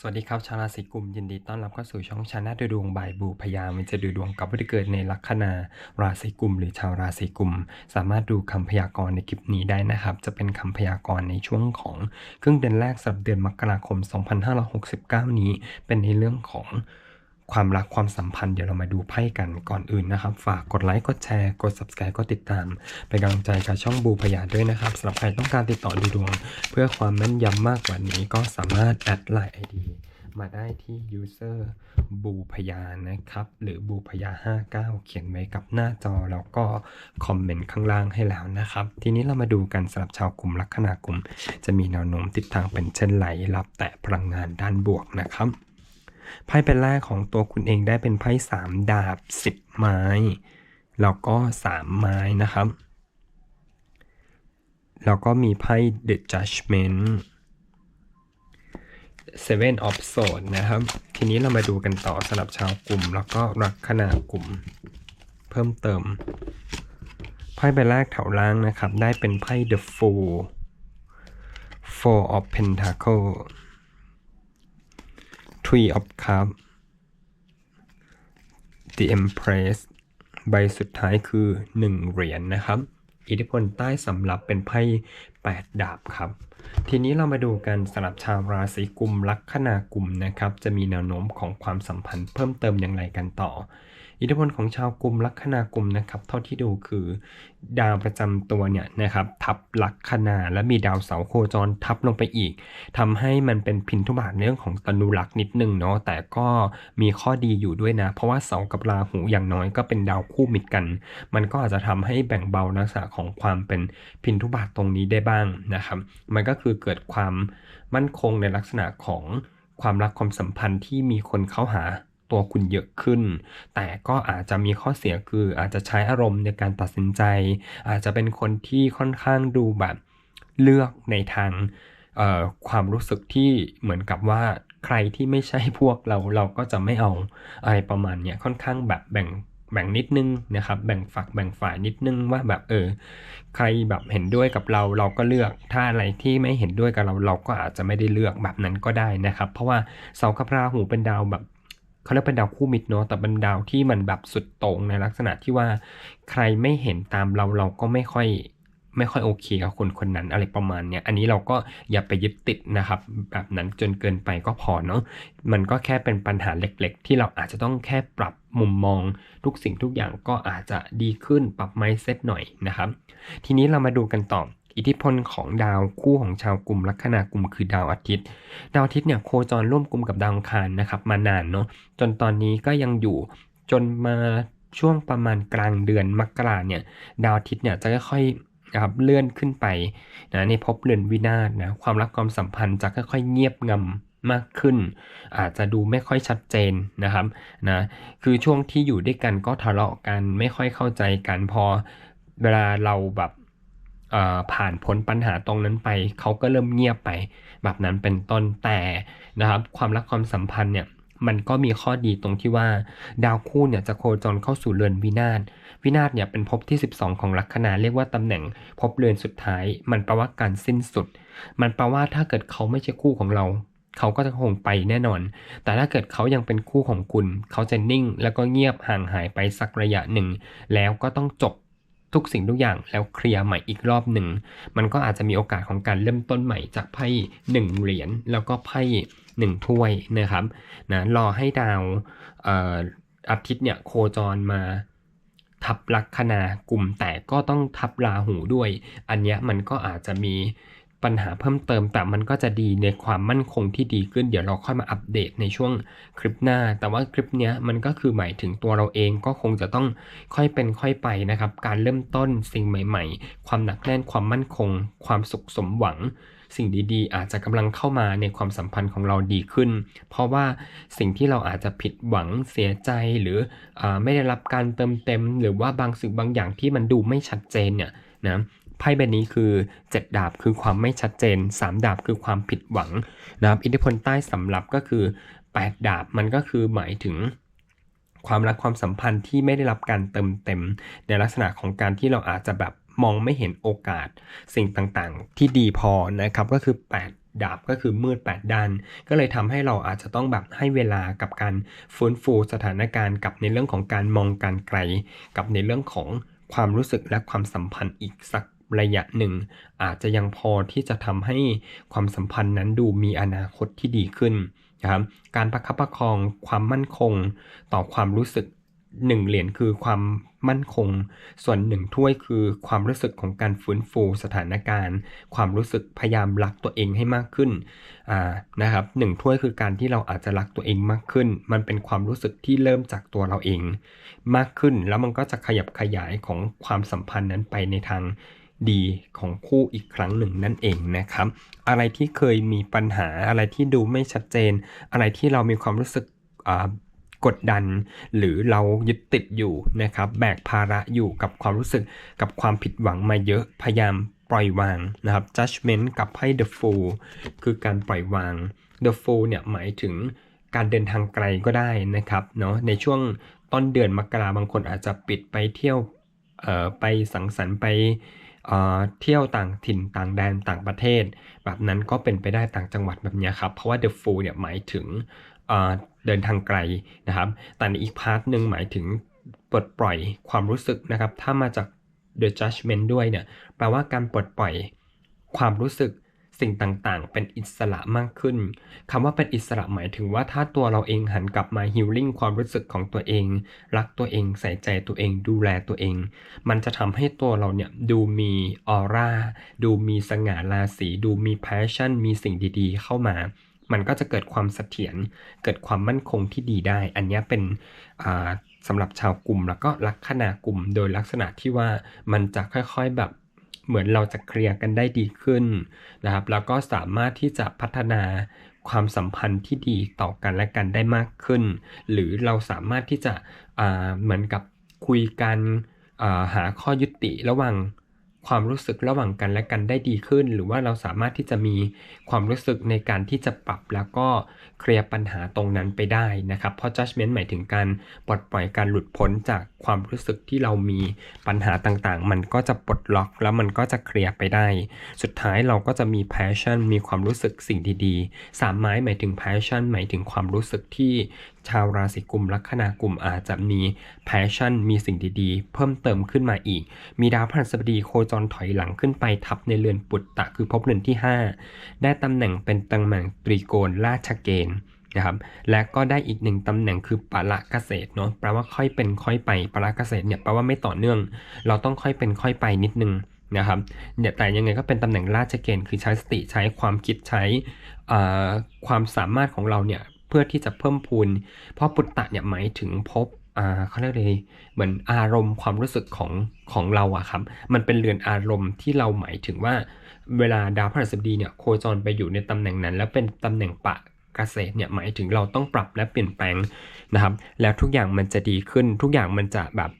สวัสดีครับชาวราศีกุมยินดีต้อนรับเข้าสู่ช่องชาแนลดูดวงบายบูพยามันจะดูดวงกับผู้ที่เกิดในลัคนาราศีกุม หรือชาวราศีกุม สามารถดูคำพยากรณ์ในคลิปนี้ได้นะครับ จะเป็นคำพยากรณ์ในช่วงของครึ่งเดือนแรกสำหรับเดือนมกราคม 2569 นี้ เป็นในเรื่องของ ความรักความสัมพันธ์เดี๋ยวเรามาดูไพ่กันก่อนอื่นนะครับ ฝากกดไลค์กดแชร์กด subscribe กดติดตาม เป็นกำลังใจกับช่องบูพยาด้วยนะครับสำหรับใครต้องการติดต่อดูดวง เพื่อความแม่นยำมากกว่านี้ก็สามารถแอดไลน์ ID มาได้ที่ user บูพยานะครับ หรือบูพยา59 เขียนไว้กับหน้าจอ แล้วก็คอมเมนต์ข้างล่างให้แล้วนะครับ ทีนี้เรามาดูกันสำหรับชาวกลุ่มลัคนากลุ่ม จะมีแนวโน้มทิศทางเป็นเช่นไรรับแต่พลังงานด้านบวกนะครับ ไพ่เป็นแรกของตัวคุณเองได้เป็นไพ่สามดาบสิบไม้ แล้วก็สามไม้นะครับ แล้วก็มีไพ่ The Judgment Seven of Swords นะครับ ทีนี้เรามาดูกันต่อสำหรับชาวกลุ่ม แล้วก็ลัคนากลุ่ม เพิ่มเติม ไพ่ใบแรกแถวล่างนะครับ ได้เป็นไพ่ The Fool Four of Pentacle Tree of Cup The Empress ใบสุดท้ายคือ 1 เหรียญนนะครับ อิทธิพลใต้สำหรับเป็นไพ่ 8 ดาบครับ ทีนี้เรามาดูกันสำหรับชาวราศีกุมลัคนากุมนะครับ จะมีแนวโน้มของความสัมพันธ์เพิ่มเติมอย่างไรกันต่อ อิทธิพลของชาวกลุ่มลัคนากุมนะครับ เท่าที่ดูคือ ดาวประจำตัวเนี่ยนะครับทับลัคนาและมีดาวเสาโคจรทับลงไปอีกทำให้มันเป็นพินทุบาทเรื่องของตนุรักษ์นิดนึงเนาะแต่ก็มีข้อดีอยู่ด้วยนะ เพราะว่าเสากับราหูอย่างน้อยก็เป็นดาวคู่มิตรกัน มันก็อาจจะทำให้แบ่งเบาลักษณะของความเป็นพินทุบาทตรงนี้ได้บ้างนะครับ มันก็คือเกิดความมั่นคงในลักษณะของความรักความสัมพันธ์ที่มีคนเข้าหา ตัวคุณเยอะขึ้น แต่ก็อาจจะมีข้อเสียคืออาจจะใช้อารมณ์ในการตัดสินใจ อาจจะเป็นคนที่ค่อนข้างดูแบบเลือกในทางความรู้สึกที่เหมือนกับว่าใครที่ไม่ใช่พวกเราเราก็จะไม่เอาอะไรประมาณเนี้ยค่อนข้างแบบแบ่งแบ่งนิดนึงนะครับแบ่งฝักแบ่งฝ่ายนิดนึงว่าแบบเออใครแบบเห็นด้วยกับเราเราก็เลือกถ้าอะไรที่ไม่เห็นด้วยกับเราเราก็อาจจะไม่ได้เลือกแบบนั้นก็ได้นะครับ เพราะว่าเสากับราหูเป็นดาวแบบ เขาเรียกเป็นดาวคู่มิตรเนาะแต่เป็นดาวที่มันแบบสุดโต่งในลักษณะที่ว่าใครไม่เห็นตามเราเราก็ไม่ค่อยไม่ค่อยโอเคกับคนคนนั้นอะไรประมาณเนี้ย อันนี้เราก็อย่าไปยึดติดนะครับ แบบนั้นจนเกินไปก็พอเนาะ มันก็แค่เป็นปัญหาเล็กๆ ที่เราอาจจะต้องแค่ปรับมุมมองทุกสิ่งทุกอย่างก็อาจจะดีขึ้นปรับไมซ์เซตหน่อยนะครับ ทีนี้เรามาดูกันต่อ อิทธิพลของดาวคู่ของชาวกลุ่มลัคนากลุ่มคือดาวอาทิตย์ ดาวอาทิตย์เนี่ยโคจรร่วมกลุ่มกับดาวอังคารนะครับมานานเนาะจนตอนนี้ก็ยังอยู่จนมาช่วงประมาณกลางเดือนมกราเนี่ยดาวอาทิตย์เนี่ยจะค่อยๆนะครับเลื่อนขึ้นไปนะในภพเรือนวินาศนะความรักความสัมพันธ์จะค่อยๆเงียบงำมากขึ้น อาจจะดูไม่ค่อยชัดเจนนะครับนะคือช่วงที่อยู่ด้วยกันก็ทะเลาะกันไม่ค่อยเข้าใจกันพอเวลาเราแบบ ผ่านพ้นปัญหาตรงนั้นไป เขาก็เริ่มเงียบไป แบบนั้นเป็นต้นแต่นะครับ ความรักความสัมพันธ์เนี่ยมันก็มีข้อดีตรงที่ว่าดาวคู่เนี่ยจะโคจรเข้าสู่เรือนวินาศวินาศเนี่ยเป็นภพที่ 12 ของลัคนาเรียกว่าตำแหน่งภพเรือนสุดท้าย มันแปลว่าการสิ้นสุด มันแปลว่าถ้าเกิดเขาไม่ใช่คู่ของเรา เขาก็จะคงไปแน่นอน แต่ถ้าเกิดเขายังเป็นคู่ของคุณ เขาจะนิ่งแล้วก็เงียบห่างหายไปสักระยะหนึ่ง แล้วก็ต้องจบ ทุกสิ่งทุกอย่างแล้วเคลียร์ใหม่อีกรอบหนึ่ง มันก็อาจจะมีโอกาสของการเริ่มต้นใหม่จากไพ่หนึ่งเหรียญแล้วก็ไพ่หนึ่งถ้วยนะครับนะรอให้ดาวเอ่ออาทิตย์เนี่ยโคจรมาทับลัคนากลุ่มแต่ก็ต้องทับราหูด้วย อันเนี้ยมันก็อาจจะมี ปัญหาเพิ่มเติมแต่มันก็จะดีในความมั่นคงที่ดีขึ้นเดี๋ยวเราค่อยมาอัปเดตในช่วงคลิปหน้า แต่ว่าคลิปเนี้ยมันก็คือหมายถึงตัวเราเองก็คงจะต้องค่อยเป็นค่อยไปนะครับ การเริ่มต้นสิ่งใหม่ ๆ ความหนักแน่นความมั่นคง ความสุขสมหวัง สิ่งดีๆ อาจจะกำลังเข้ามาในความสัมพันธ์ของเราดีขึ้น เพราะว่าสิ่งที่เราอาจจะผิดหวังเสียใจหรืออไม่ได้รับการเติมเต็ม หรือว่าบางสิ่งบางอย่างที่มันดูไม่ชัดเจนเนี่ยนะ ไพ่ใบนี้คือ 7 ดาบคือความไม่ชัดเจน 3 ดาบคือความผิดหวังนะครับอิทธิพลใต้สำรับก็คือ 8 ดาบมันก็คือหมายถึงความรักความสัมพันธ์ที่ไม่ได้รับการเติมเต็ม ในลักษณะของการที่เราอาจจะแบบมองไม่เห็นโอกาสสิ่งต่างๆ ที่ดีพอนะครับก็คือ 8 ดาบก็คือมืด 8ด้าน ก็เลยทำให้เราอาจจะต้องแบบให้เวลากับการฟื้นฟูสถานการณ์กับในเรื่องของการมองการไกล กับในเรื่องของความรู้สึกและความสัมพันธ์อีกสัก ระยะหนึ่ง อาจจะยังพอที่จะทำให้ความสัมพันธ์นั้นดูมีอนาคตที่ดีขึ้นนะครับการประคับประคองความมั่นคงต่อความรู้สึกหนึ่งเหรียญคือความมั่นคง ส่วนหนึ่งถ้วยคือความรู้สึกของการฟื้นฟูสถานการณ์ ความรู้สึกพยายามรักตัวเองให้มากขึ้นนะครับหนึ่งถ้วยคือการที่เราอาจจะรักตัวเองมากขึ้น มันเป็นความรู้สึกที่เริ่มจากตัวเราเองมากขึ้น แล้วมันก็จะขยับขยายของความสัมพันธ์นั้นไปในทาง ดีของคู่อีกครั้งหนึ่งนั่นเองนะครับ อะไรที่เคยมีปัญหาอะไรที่ดูไม่ชัดเจน อะไรที่เรามีความรู้สึกกดดัน หรือเรายึดติดอยู่นะครับแบกภาระอยู่กับความรู้สึกกับความผิดหวังมาเยอะพยายามปล่อยวางนะครับ judgment กับไพ่ the fool คือการปล่อยวาง the fool เนี่ยหมายถึงการเดินทางไกลก็ได้นะครับเนาะในช่วงต้นเดือนมกราบางคนอาจจะปิดไปเที่ยวไปสังสรรค์ไป เที่ยวต่างถิ่นต่างแดนต่างประเทศ แบบนั้นก็เป็นไปได้ต่างจังหวัดแบบนี้ครับ เพราะว่า the fool เนี่ยหมายถึงเดินทางไกลนะครับ แต่ในอีกพาร์ทหนึ่งหมายถึงปลดปล่อยความรู้สึกนะครับ ถ้ามาจาก the judgment ด้วยเนี่ย แปลว่าการปลดปล่อยความรู้สึก สิ่งต่างๆ เป็นอิสระมากขึ้นคำว่าเป็นอิสระหมายถึงว่าถ้าตัวเราเองหันกลับมาฮิลลิ่งความรู้สึกของตัวเอง รักตัวเองใส่ใจตัวเอง ดูแลตัวเอง มันจะทำให้ตัวเราเนี่ยดูมีออร่าดูมีสง่าราศีดูมีแพชชั่น มีสิ่งดีๆ เข้ามา มันก็จะเกิดความเสถียรเกิดความมั่นคงที่ดีได้ อันนี้เป็นสำหรับชาวกลุ่มแล้วก็ลักษณะกลุ่มโดยลักษณะที่ว่ามันจะค่อยๆแบบ เหมือนเราจะเคลียร์กันได้ดีขึ้นนะครับ แล้วก็สามารถที่จะพัฒนาความสัมพันธ์ที่ดีต่อกันและกันได้มากขึ้น หรือเราสามารถที่จะเหมือนกับคุยกันหาข้อยุติระหว่าง ความรู้สึกระหว่างกันและกันได้ดีขึ้น หรือว่าเราสามารถที่จะมีความรู้สึกในการที่จะปรับแล้วก็เคลียร์ปัญหาตรงนั้นไปได้นะครับ เพราะ judgment หมายถึงการปลดปล่อยการหลุดพ้นจากความรู้สึกที่เรามีปัญหาต่างๆ มันก็จะปลดล็อกแล้วมันก็จะเคลียร์ไปได้ สุดท้ายเราก็จะมี passion มีความรู้สึกสิ่งดีๆ สามไม้หมายถึง passion หมายถึงความรู้สึกที่ ชาวราศีกุมลัคนากลุ่มอาจจะมี passion มีสิ่งดีๆ เพิ่มเติมขึ้นมาอีก มีดาวพฤหัสบดีโคจรถอยหลังขึ้นไปทับในเรือนปุตตะคือพบเรือนที่ 5 ได้ตำแหน่งเป็นตำแหน่งตรีโกณราชเกณฑ์นะครับและก็ได้อีกหนึ่งตำแหน่งคือปะละเกษตรเนาะแปลว่าค่อยเป็นค่อยไปปะละเกษตรเนี่ยแปลว่าไม่ต่อเนื่อง เราต้องค่อยเป็นค่อยไปนิดนึงนะครับเนี่ยแต่ยังไงก็เป็นตำแหน่งราชเกณฑ์คือใช้สติใช้ความคิดใช้ความสามารถของเราเนี่ย พื่อที่จะเพิ่มพูน เพราะปุตตะเนี่ยหมายถึงพบอ่าเขาเรียกเลยเหมือนอารมณ์ความรู้สึกของของเราอะครับ มันเป็นเรือนอารมณ์ที่เราหมายถึงว่า เวลาดาวพฤหัสบดีเนี่ยโคจรไปอยู่ในตำแหน่งนั้น แล้วเป็นตำแหน่งปะเกษตรเนี่ยหมายถึงเราต้องปรับและเปลี่ยนแปลงนะครับ แล้วทุกอย่างมันจะดีขึ้น ทุกอย่างมันจะแบบ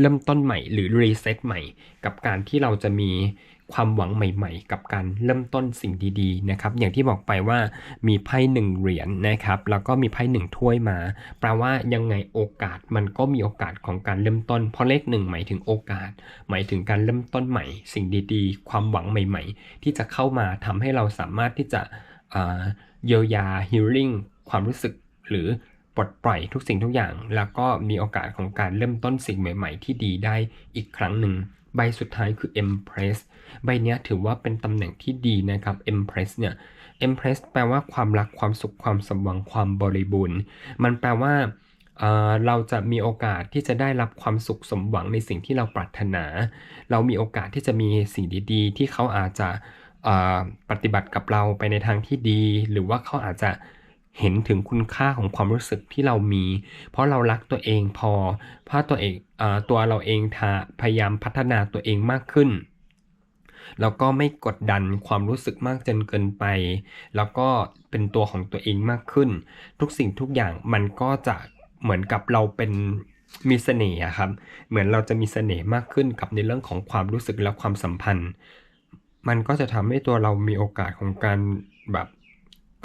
เริ่มต้นใหม่หรือรีเซ็ตใหม่ กับการที่เราจะมี ความหวังใหม่ๆ กับการเริ่มต้นสิ่งดีๆนะครับ อย่างที่บอกไปว่ามีไพ่หนึ่งเหรียญนนะครับ แล้วก็มีไพ่หนึ่งถ้วยมา แปลว่ายังไงโอกาสมันก็มีโอกาสของการเริ่มต้น เพราะเลขหนึ่งหมายถึงโอกาส หมายถึงการเริ่มต้นใหม่ สิ่งดีๆ ความหวังใหม่ ๆ ที่จะเข้ามาทำให้เราสามารถที่จะเยียวยาฮิลลิ่งความรู้สึกหรือปลดปล่อยทุกสิ่งทุกอย่าง แล้วก็มีโอกาสของการเริ่มต้นสิ่งใหม่ ๆ ที่ดีได้อีกครั้งหนึ่ง ใบสุดท้ายคือ Empress ใบนี้ถือว่าเป็นตำแหน่งที่ดีนะครับ Empress เนี่ย Empress แปลว่าความรักความสุขความสมหวังความบริบูรณ์ มันแปลว่าเราจะมีโอกาสที่จะได้รับความสุขสมหวังในสิ่งที่เราปรารถนา เรามีโอกาสที่จะมีสิ่งดีๆ ที่เขาอาจจะปฏิบัติกับเราไปในทางที่ดี หรือว่าเขาอาจจะ เห็นถึงคุณค่าของความรู้สึกที่เรามี เพราะเรารักตัวเองพอเพราะตัวเองอตัวเราเองทาพยายามพัฒนาตัวเองมากขึ้น แล้วก็ไม่กดดันความรู้สึกมากจนเกินไป แล้วก็เป็นตัวของตัวเองมากขึ้น ทุกสิ่งทุกอย่างมันก็จะเหมือนกับเราเป็นมีเสน่ห์ครับ เหมือนเราจะมีเสน่ห์มากขึ้นกับในเรื่องของความรู้สึกและความสัมพันธ์ มันก็จะทำให้ตัวเรามีโอกาสของการแบบ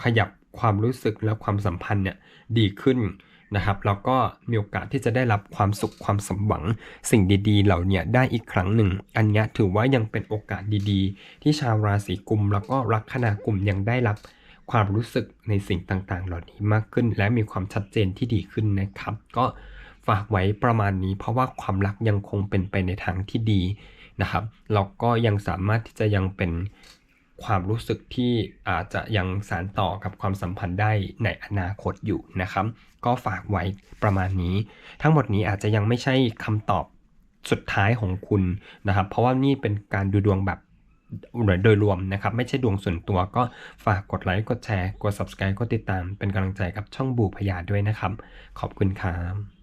ขยับ ความรู้สึกและความสัมพันธ์เนี่ยดีขึ้นนะครับแล้วก็มีโอกาสที่จะได้รับความสุขความสมหวังสิ่งดีๆ เหล่านี้ได้อีกครั้งหนึ่ง อันนี้ถือว่ายังเป็นโอกาสดีๆ ที่ชาวราศีกุม แล้วก็ลัคนากุมยังได้รับความรู้สึกในสิ่งต่างๆ เหล่านี้มากขึ้น และมีความชัดเจนที่ดีขึ้นนะครับ ก็ฝากไว้ประมาณนี้ เพราะว่าความรักยังคงเป็นไปในทางที่ดีนะครับแล้วก็ยังสามารถที่จะยังเป็น ความรู้สึกที่อาจจะยังสานต่อกับความสัมพันธ์ได้ในอนาคตอยู่นะครับ ก็ฝากไว้ประมาณนี้ ทั้งหมดนี้อาจจะยังไม่ใช่คำตอบสุดท้ายของคุณนะครับ เพราะว่านี่เป็นการดูดวงแบบโดยรวมนะครับ ไม่ใช่ดวงส่วนตัวก็ฝากกดไลค์กดแชร์กด subscribe กดติดตามเป็นกำลังใจกับช่องบูพยาด้วยนะครับ ขอบคุณครับ